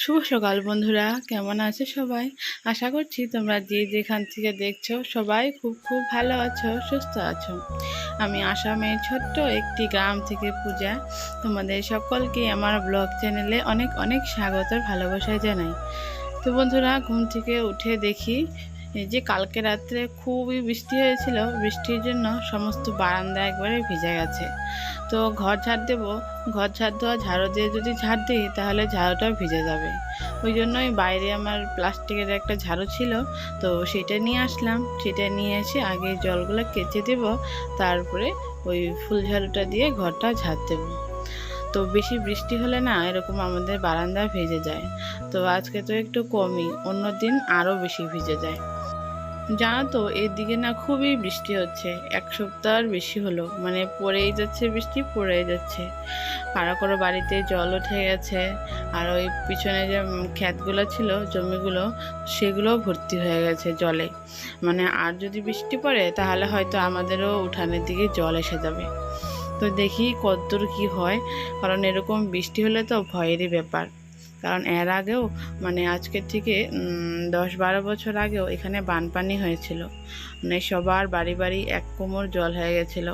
শুভ সকাল বন্ধুরা, কেমন আছে সবাই? আশা করছি তোমরা যে যেখান থেকে দেখছ সবাই খুব খুব ভালো আছো, সুস্থ আছো। আমি আসামের ছোট্ট একটি গ্রাম থেকে পূজা। তোমাদের সকলকে আমার ব্লগ চ্যানেলে অনেক অনেক স্বাগত ভালোবাসায় জানাই। তো বন্ধুরা, ঘুম থেকে উঠে দেখি এই যে কালকে রাত্রে খুবই বৃষ্টি হয়েছিল, বৃষ্টির জন্য সমস্ত বারান্দা একবারে ভিজে গেছে। তো ঘর ঝাড় দেবো, ঘর ঝাড় দেওয়া ঝাড়ু দিয়ে যদি ঝাড় দিই তাহলে ঝাড়ুটা ভিজে যাবে। ওই জন্যই বাইরে আমার প্লাস্টিকের একটা ঝাড়ু ছিল, তো সেটা নিয়ে আসলাম। সেটা নিয়ে এসে আগে জলগুলো কেচে দেব, তারপরে ওই ফুল ঝাড়ুটা দিয়ে ঘরটা ঝাড় দেবো। তো বেশি বৃষ্টি হলে না এরকম আমাদের বারান্দা ভিজে যায়। তো আজকে তো একটু কমই, অন্য দিন আরও বেশি ভিজে যায়। জানো তো এদিকে না খুবই বৃষ্টি হচ্ছে। এক সপ্তাহের বেশি হলো মানে পড়েই যাচ্ছে বৃষ্টি, পড়েই যাচ্ছে। পাড়া কারও বাড়িতে জল উঠে গেছে, আর ওই পিছনে যে ক্ষেতগুলো ছিল, জমিগুলো, সেগুলোও ভর্তি হয়ে গেছে জলে। মানে আর যদি বৃষ্টি পড়ে, তাহলে হয়তো আমাদেরও উঠানের দিকে জল এসে যাবে। তো দেখি কতদূর কি হয়, কারণ এরকম বৃষ্টি হলে তো ভয়েরই ব্যাপার। কারণ এর আগেও মানে আজকের থেকে দশ বারো বছর আগেও এখানে বানপানি হয়েছিল। মানে সবার বাড়ি বাড়ি এক কোমর জল হয়ে গেছিল।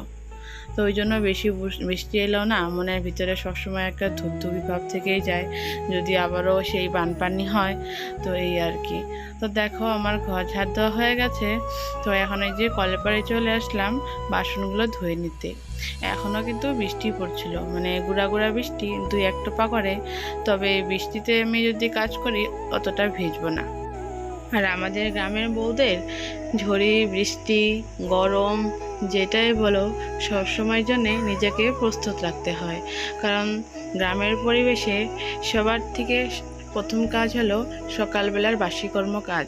তো ওই জন্য বেশি বৃষ্টি এলেও না। মনের ভিতরে সবসময় একটা ধুপধুপি ভাব থেকেই যায়, যদি আবারও সেই বানপানি হয়, তো এই আর কি। তো দেখো আমার ঘর ঝাড় দেওয়া হয়ে গেছে। তো এখন এই যে কলে পাড়ে চলে আসলাম বাসনগুলো ধুয়ে নিতে। এখনও কিন্তু বৃষ্টি পড়ছিল মানে গুড়া গুড়া বৃষ্টি, দুই এক টোপা করে। তবে বৃষ্টিতে আমি যদি কাজ করি, অতটা ভিজবো না। আর আমাদের গ্রামের বউদের ঝড়ি, বৃষ্টি, গরম, যেটাই বলো, সবসময়ের জন্যে নিজেকে প্রস্তুত রাখতে হয়। কারণ গ্রামের পরিবেশে সবার থেকে প্রথম কাজ হলো সকালবেলার বাসি কর্ম কাজ।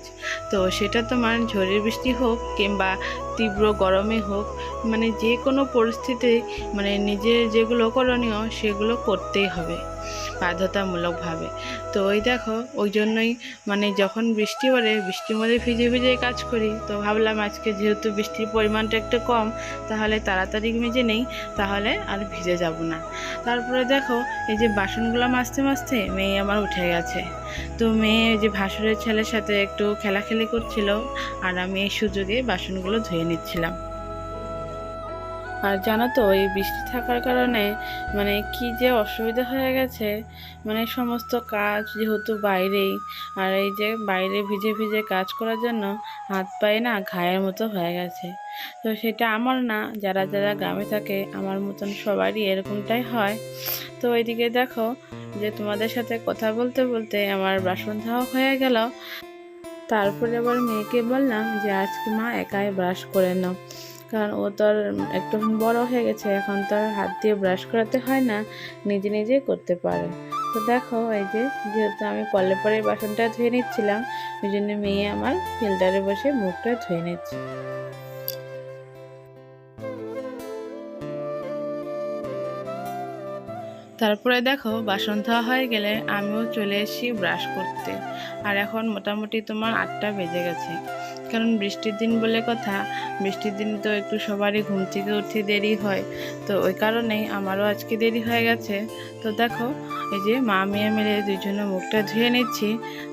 তো সেটা তোমার ঝড়ের বৃষ্টি হোক কিংবা তীব্র গরমে হোক মানে যে কোনো পরিস্থিতি মানে নিজের যেগুলো করণীয় সেগুলো করতেই হবে। বাধ্যতামূলকভাবে। তো ওই দেখো, ওই জন্যই মানে যখন বৃষ্টি পড়ে, বৃষ্টির মধ্যে ভিজে ভিজে কাজ করি, তো ভাবলাম আজকে যেহেতু বৃষ্টির পরিমাণটা একটু কম, তাহলে তাড়াতাড়ি মেজে নেই, তাহলে আর ভিজে যাব না। তারপরে দেখো, এই যে বাসনগুলো মাজতে মাজতে মেয়ে আমার উঠে গেছে। তো মেয়ে ওই যে ভাসুরের ছেলের সাথে একটু খেলাখেলি করছিল, আর আমি এই সুযোগে বাসনগুলো ধুয়ে নিচ্ছিলাম। আর জানো তো, এই বৃষ্টি থাকার কারণে মানে কি যে অসুবিধা হয়ে গেছে মানে সমস্ত কাজ যেহেতু বাইরেই, আর এই যে বাইরে ভিজে ভিজে কাজ করার জন্য হাত পায়ে না ঘায়ের মতো হয়ে গেছে। তো সেটা আমার না, যারা যারা গ্রামে থাকে, আমার মতন সবারই এরকমটাই হয়। তো এদিকে দেখো, যে তোমাদের সাথে কথা বলতে বলতে আমার বাসন ধোয়া হয়ে গেল। তারপরে আবার মেয়েকে বললাম যে, আজকে মা একাই ব্রাশ করে নাও। কারণ ও তো আর একটু বড় হয়ে গেছে, এখন তো আর হাত দিয়ে ব্রাশ করাতে হয় না, নিজে নিজে করতে পারে। তো দেখো, এই যে যেহেতু আমি কলে পরে বাসনটা ধুয়ে নিচ্ছিলাম, ওই জন্য মেয়ে আমার ফিল্টারে বসে মুখটা ধুয়ে নিচ্ছে। তারপরে দেখো, বাসন ধোয়া হয়ে গেলে আমিও চলে এসেছি ব্রাশ করতে। আর এখন মোটামুটি তোমার আটটা বেজে গেছে। কারণ বৃষ্টির দিন বলে কথা, বৃষ্টির দিন তো একটু সবারই ঘুম থেকে উঠতে দেরি হয়। তো ওই কারণেই আমারও আজকে দেরি হয়ে গেছে। তো দেখো, এই যে মা মেয়ে মিলে দুজনে মুখটা ধুয়ে নিচ্ছি,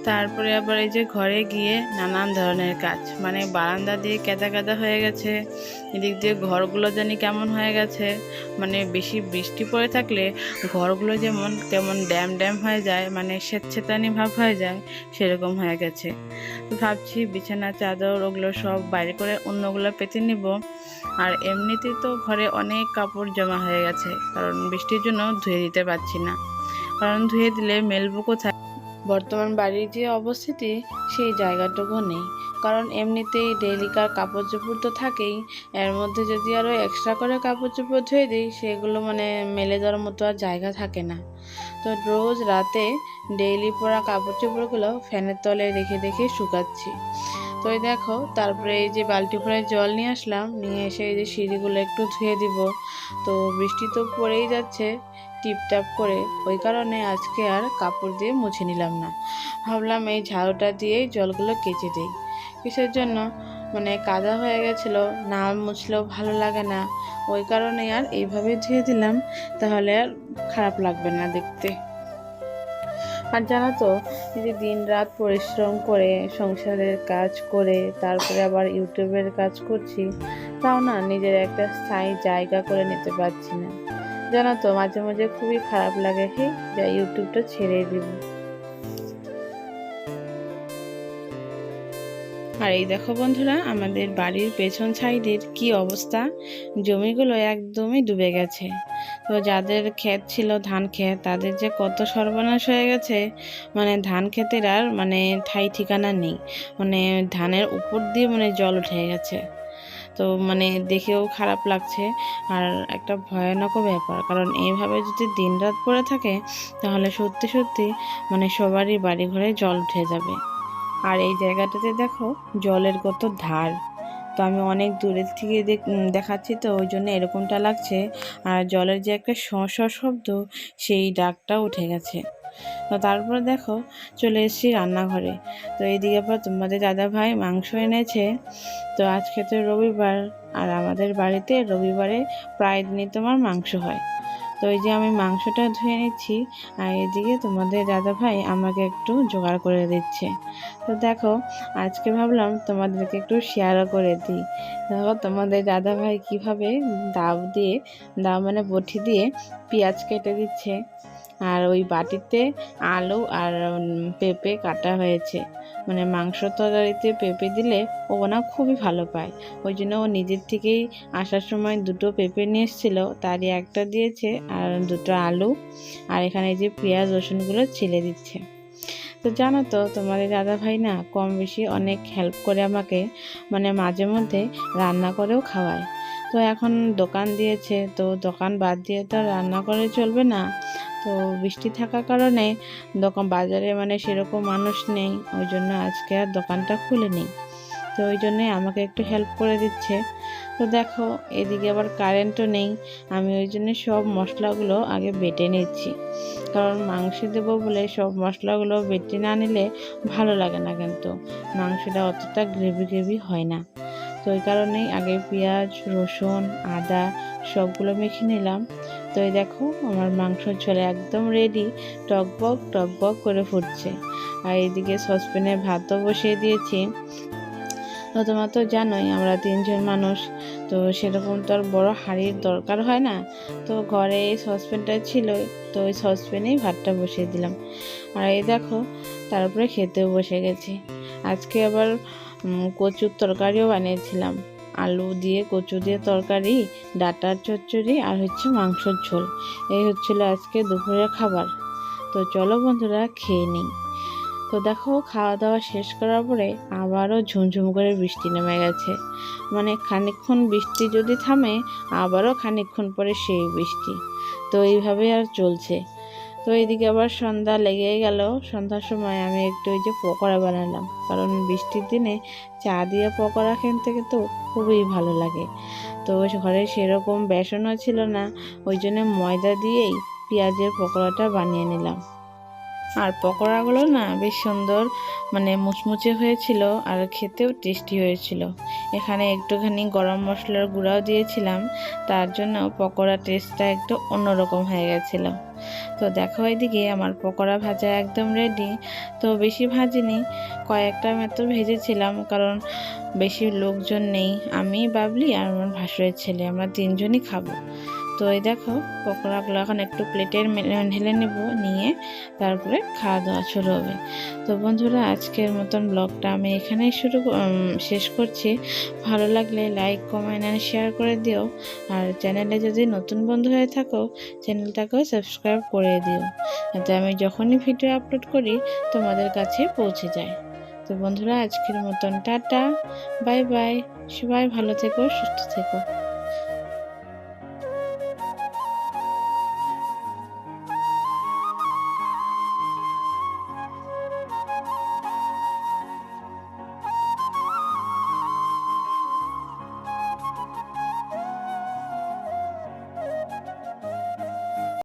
তারপরে আবার এই যে ঘরে গিয়ে নানান ধরনের কাজ মানে বারান্দা দিয়ে কেদা কেদা হয়ে গেছে, এদিক দিয়ে ঘরগুলো জানি কেমন হয়ে গেছে মানে বেশি বৃষ্টি পড়ে থাকলে ঘরগুলো যেমন কেমন ড্যাম ড্যাম হয়ে যায় মানে স্বেচ্ছেতানি ভাব হয়ে যায়, সেরকম হয়ে গেছে। তো ভাবছি বিছানা, চাদর ওগুলো সব বাইরে করে অন্যগুলো পেতে নিব। আর এমনিতেই তো ঘরে অনেক কাপড় জমা হয়ে গেছে, কারণ বৃষ্টির জন্য ধুয়ে দিতে পারছি না। কারণ ধুয়ে দিলে মেলবো কোথায়? বর্তমান বাড়ির যে অবস্থিতি, সেই জায়গাটুকু নেই। কারণ এমনিতেই ডেইলিকার কাপড় চোপড় তো থাকেই। এর মধ্যে যদি আরও এক্সট্রা করে কাপড় চোপড় ধুয়ে দিই, সেগুলো মানে মেলে দেওয়ার মতো আর জায়গা থাকে না। তো রোজ রাতে ডেইলি পরা কাপড় চোপড়গুলো ফ্যানের তলে রেখে রেখে শুকাচ্ছি। তো এই দেখো, তারপরে এই যে বালতি ভরে জল নিয়ে আসলাম, নিয়ে এসে এই যে সিঁড়িগুলো একটু ধুয়ে দিব। তো বৃষ্টি তো পড়েই যাচ্ছে, টিপটাপ করে, ওই কারণে আজকে আর কাপড় দিয়ে মুছে নিলাম না। ভাবলাম এই ঝাড়ুটা দিয়েই জলগুলো কেচে দিই। কিসের জন্য? মানে কাদা হয়ে গেছিল না মুছলেও ভালো লাগে না। ওই কারণে আর এইভাবে ধুয়ে দিলাম, তাহলে আর খারাপ লাগবে না দেখতে। আর জানো তো যে দিন রাত পরিশ্রম করে সংসারের কাজ করে, তারপরে আবার ইউটিউবের কাজ করছি, তাও না নিজের একটা স্থায়ী জায়গা করে নিতে পারছি না। জানো তো, মাঝে মাঝে খুবই খারাপ লাগে, হে, যে ইউটিউবটা ছেড়ে দিব। আর এই দেখো বন্ধুরা, আমাদের বাড়ির পেছন সাইডের কি অবস্থা? জমিগুলো একদমই ডুবে গেছে। তো যাদের ক্ষেত ছিল ধান ক্ষেত, তাদের যে কত সর্বনাশ হয়ে গেছে মানে ধান ক্ষেতের আর মানে ঠাই ঠিকানা নেই। মানে ধানের উপর দিয়ে মানে জল উঠে গেছে। তো মানে দেখেও খারাপ লাগছে। আর একটা ভয়ানকও ব্যাপার, কারণ এইভাবে যদি দিনরাত পড়ে থাকে, তাহলে সত্যি সত্যি মানে সবারই বাড়ি ঘরে জল উঠে যাবে। আর এই জায়গাটাতে দেখো, জলের কত ধার। তো আমি অনেক দূরের থেকে দেখাচ্ছি তো, ওই জন্য এরকমটা লাগছে। আর জলের যে একটা শ শব্দ সেই ডাকটা উঠে গেছে। তো তারপর দেখো, চলে এসেছি রান্নাঘরে। তো এইদিকে পর তোমাদের দাদা ভাই মাংস এনেছে। তো আজকে তো রবিবার, আর আমাদের বাড়িতে রবিবারে প্রায় দিনই তোমার মাংস হয়। তো এই যে আমি মাংসটা ধুয়ে নিচ্ছি, আর এদিকে তোমাদের দাদা ভাই আমাকে একটু জোগাড় করে দিচ্ছে। তো দেখো, আজকে ভাবলাম তোমাদেরকে একটু শেয়ারও করে দিই। দেখো তোমাদের দাদা ভাই কীভাবে দাব দিয়ে দাব মানে বটি দিয়ে পেঁয়াজ কেটে দিচ্ছে। আর ওই বাটিতে আলু আর পেঁপে কাটা হয়েছে। মানে মাংস তরকারিতে পেঁপে দিলে ও না খুবই ভালো পায়। ওই জন্য ও নিজের থেকেই আসার সময় দুটো পেঁপে নিয়ে এসেছিল। তারই একটা দিয়েছে আর দুটো আলু আর এখানে যে পেঁয়াজ, রসুনগুলো ছিলে দিচ্ছে। তো জানো তো, তোমাদের দাদা ভাই না কম বেশি অনেক হেল্প করে আমাকে মানে মাঝে মধ্যে রান্না করেও খাওয়ায়। তো এখন দোকান দিয়েছে, তো দোকান বাদ দিয়ে তো রান্না করে চলবে না। তো বৃষ্টি থাকার কারণে দোকান বাজারে মানে সেরকম মানুষ নেই, ওই জন্য আজকে আর দোকানটা খুলে নেই তো ওই জন্যে আমাকে একটু হেল্প করে দিচ্ছে। তো দেখো, এদিকে আবার কারেন্টও নেই, আমি ওই জন্য সব মশলাগুলো আগে বেটে নিচ্ছি। কারণ মাংস দেবো বলে সব মশলাগুলো বেটে না নিলে ভালো লাগে না কিন্তু, মাংসটা অতটা গ্রেভি গ্রেভি হয় না। তো ওই কারণেই আগে পেঁয়াজ, রসুন, আদা সবগুলো মেখে নিলাম। তো এই দেখো, আমার মাংস ঝোলে একদম রেডি টকবক টকবক করে ফুটছে। আর এইদিকে সসপ্যানে ভাতও বসিয়ে দিয়েছি। তো তোমার তো জানোই, আমরা তিনজন মানুষ, তো সেরকম তো আর বড় হাঁড়ির দরকার হয় না। তো ঘরে এই সসপ্যানটা ছিল, তো ওই সসপ্যানেই ভাতটা বসিয়ে দিলাম। আর এই দেখো তারপরে খেতেও বসে গেছি। আজকে আবার কচুর তরকারিও বানিয়েছিলাম। আলু দিয়ে কচু দিয়ে তরকারি, ডাটার চচ্চড়ি আর হচ্ছে মাংসর ঝোল। এই হচ্ছিল আজকে দুপুরের খাবার। তো চলো বন্ধুরা, খেয়ে নিই। তো দেখো খাওয়া দাওয়া শেষ করার পরে আবারও ঝুমঝুম করে বৃষ্টি নেমে গেছে। মানে খানিকক্ষণ বৃষ্টি যদি থামে, আবারও খানিকক্ষণ পরে সেই বৃষ্টি। তো এইভাবে আর চলছে। তো এদিকে আবার সন্ধ্যা লেগে গেল। সন্ধ্যার সময় আমি একটু ওই যে পকোড়া বানালাম। কারণ বৃষ্টির দিনে চা দিয়ে পকোড়া খেন থেকে তো খুবই ভালো লাগে। তো ঘরে সেরকম বেসনও ছিল না। ওই জন্য ময়দা দিয়েই পেঁয়াজের পকোড়াটা বানিয়ে নিলাম। আর পকোড়াগুলো না বেশ সুন্দর মানে মুচমুচে হয়েছিল আর খেতেও টেস্টি হয়েছিল। এখানে একটুখানি গরম মশলার গুঁড়াও দিয়েছিলাম। তার জন্য পকোড়া টেস্টটা একটু অন্যরকম হয়ে গেছিল। তো দেখো এদিকে আমার পকোড়া ভাজা একদম রেডি তো বেশি ভাজিনি, কয়েকটা মাত্র ভেজেছিলাম কারণ বেশি লোকজন নেই, আমি, বাবলি আর আমার ভাসুরের ছেলে, আমরা তিনজনই খাব। তো এই দেখো, পকোড়াগুলো এখন একটু প্লেটের ঢেলে নেব, নিয়ে তারপরে খাওয়া দাওয়া শুরু হবে। তো বন্ধুরা, আজকের মতন ব্লগটা আমি এখানেই শুরু শেষ করছি। ভালো লাগলে লাইক কমেন্ট অ্যান্ড শেয়ার করে দিও। আর চ্যানেলে যদি নতুন বন্ধু হয়ে থাকো, চ্যানেলটাকেও সাবস্ক্রাইব করে দিও। যাতে আমি যখনই ভিডিও আপলোড করি, তোমাদের কাছে পৌঁছে যায়। তো বন্ধুরা, আজকের মতন টাটা। Bye bye. সবাই ভালো থেকো, সুস্থ থেকো।